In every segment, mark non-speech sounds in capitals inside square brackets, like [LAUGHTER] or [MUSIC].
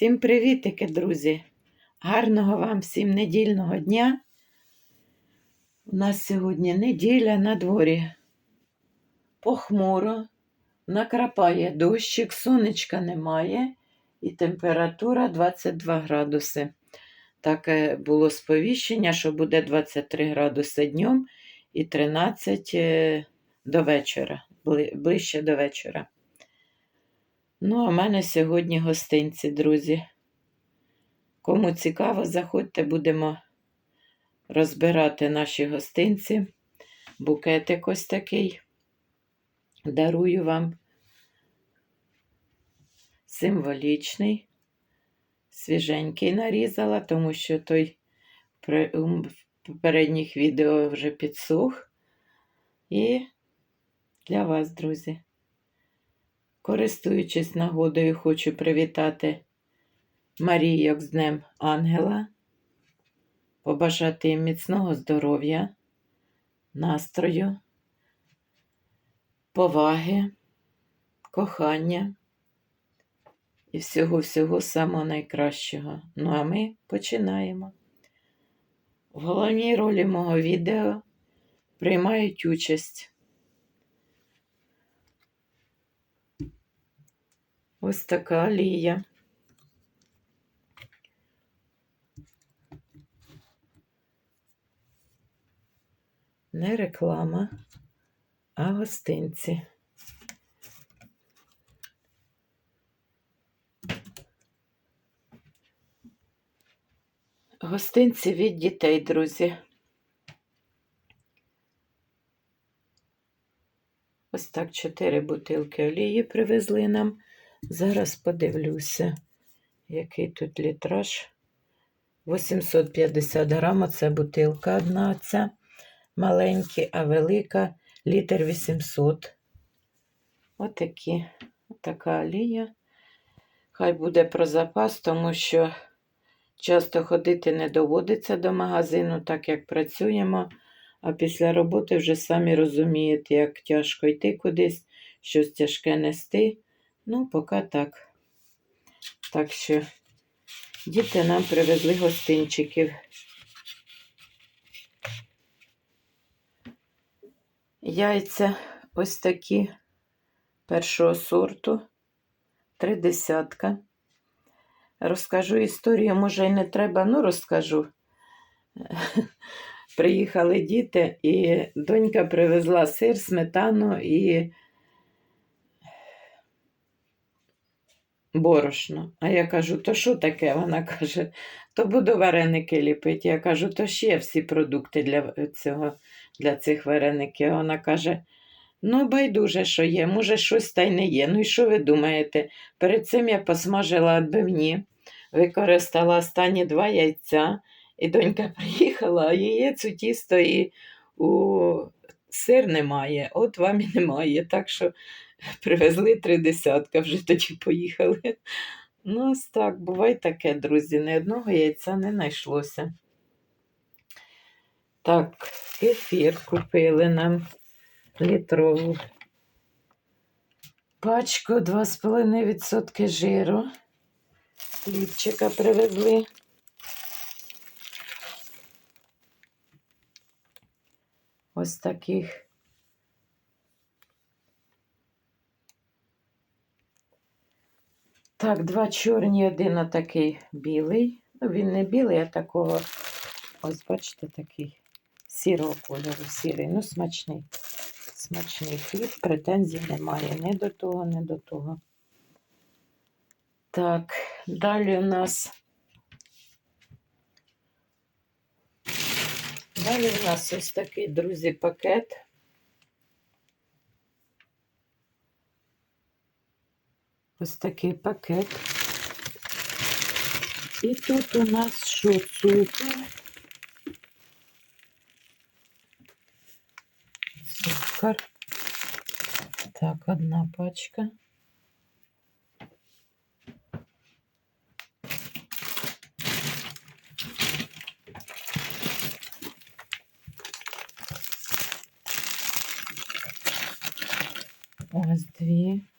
Всім привітики, друзі! Гарного вам всім недільного дня. У нас сьогодні неділя на дворі. Похмуро, накрапає дощик, сонечка немає і температура 22 градуси. Таке було сповіщення, що буде 23 градуси днем і 13 е, до вечора, ближче до вечора. Ну, а в мене сьогодні гостинці, друзі. Кому цікаво, заходьте, будемо розбирати наші гостинці. Букетик ось такий. Дарую вам. Символічний. Свіженький нарізала, тому що той в попередніх відео вже підсух. І для вас, друзі. Користуючись нагодою, хочу привітати Марійок з Днем Ангела, побажати їм міцного здоров'я, настрою, поваги, кохання і всього-всього самого найкращого. Ну а ми починаємо. В головній ролі мого відео приймають участь Ось така алія. Не реклама, а гостинці. Гостинці від дітей, друзі. Ось так чотири бутилки олії привезли нам. Зараз подивлюся, який тут літраж. 850 грам, це бутилка одна ця маленькі, а велика літр 800. Отакі, така олія. Хай буде про запас, тому що часто ходити не доводиться до магазину, так як працюємо. А після роботи вже самі розумієте, як тяжко йти кудись, щось тяжке нести. Ну, поки так. Так що діти нам привезли гостинчиків. Яйця ось такі першого сорту, три десятка. Розкажу історію, може, і не треба, ну розкажу. [LAUGHS] Приїхали діти, і донька привезла сир, сметану і борошно. А я кажу, то що таке? [LAUGHS] Вона каже, то буду вареники ліпити. Я кажу, то ще всі продукти для цього, для цих вареників. Вона каже, ну, байдуже, що є, може, щось та й не є. Ну і що ви думаєте? Перед цим я посмажила відбивні, використала останні два яйця, і донька [LAUGHS] приїхала, а яєць у тісто і у сир немає, от вам і немає. Так що [LAUGHS] привезли три десятка, вже тоді поїхали. Ну, ось так, буває таке, друзі. Ні одного яйця не знайшлося. Так, кефір купили нам літрову пачку 2,5% жиру. Хлібчика привезли. Ось таких Так, два чорні, один отакий білий. Ну, він не білий, а такого, ось бачите, такий сірого кольору, сірий, ну, смачний. Смачний хліб, претензій немає ні до того, ні до того. Так, далі у нас. Далі у нас ось такий, друзі, пакет. Ось такий пакет. І тут у нас що цукор. Цукор. Так, одна пачка. Ось дві.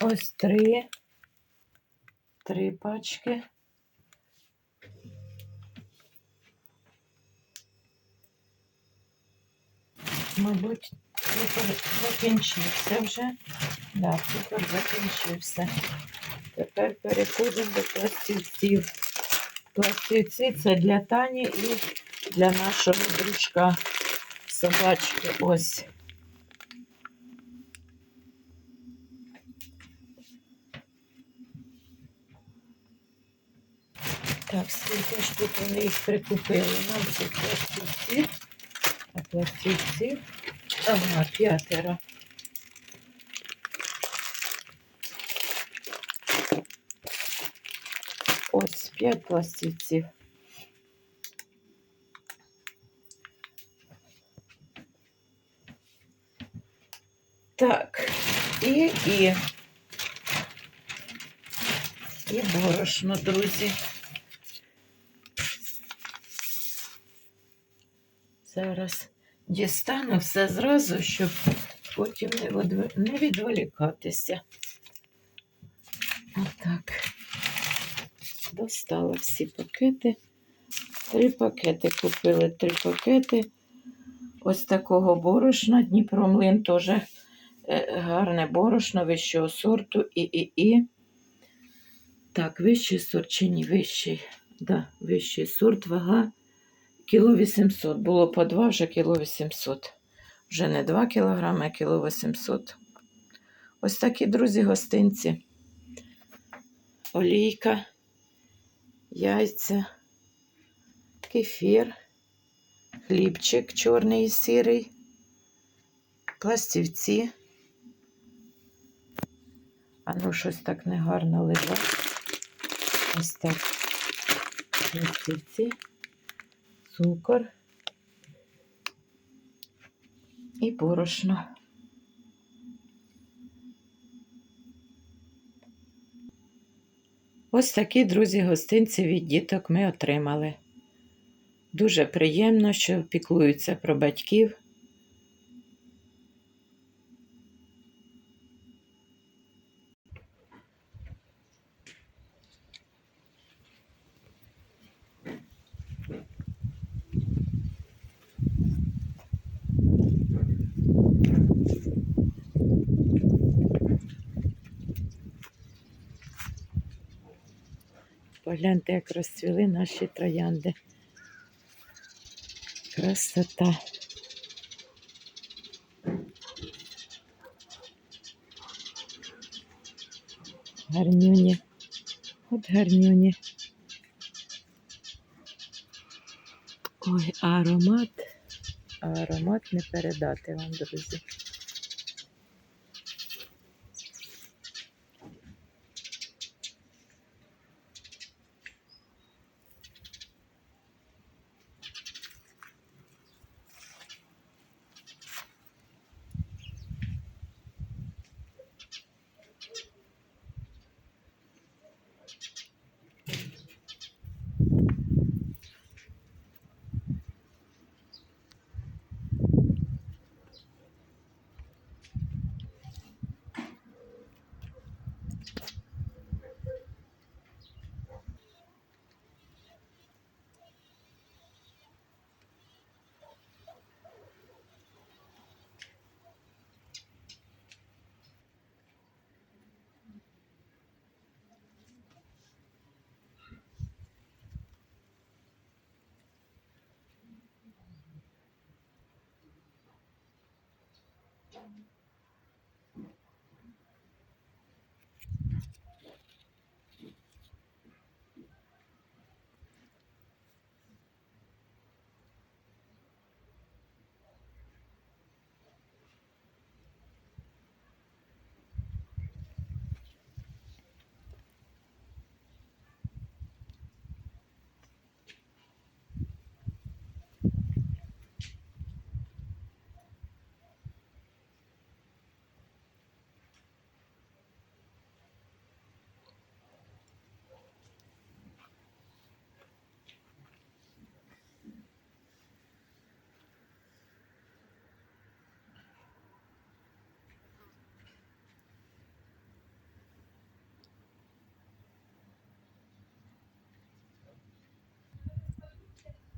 Ось три. Три пачки. Мабуть, цукор закінчився вже. Да, цукор закінчився. Тепер переходимо до пластівців. Пластівці це для Тані і для нашого дружка собачки. Ось. Так, скільки ж тут вони їх прикупили? Нам ці пластівці. А пластівці. Ага, п'ятеро. Ось п'ять пластівців. Так, і, і. І борошно, друзі. Зараз дістану все зразу, щоб потім не, відволікатися. Отак. Достала всі пакети. Три пакети купили, три пакети. Ось такого борошна. Дніпромлин теж е, гарне борошно вищого сорту і, і, і. Так, вищий сорт чи ні? Вищий. Да, вищий сорт, вага кіло 800. Було по 2, вже кіло 800. Вже не 2 кілограми, а кіло 800. Ось такі, друзі, гостинці. Олійка, яйця, кефір, хлібчик чорний і сірий, пластівці. А ну, щось так негарно лежать. Ось так. Пластівці, цукор і борошно. Ось такі, друзі, гостинці від діток ми отримали. Дуже приємно, що піклуються про батьків. Погляньте, як розцвіли наші троянди. Красота. Гарнюні. От гарнюні. Ой, аромат. Аромат не передати вам, друзі.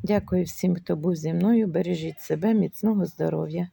Дякую всім, хто був зі мною. Бережіть себе, міцного здоров'я.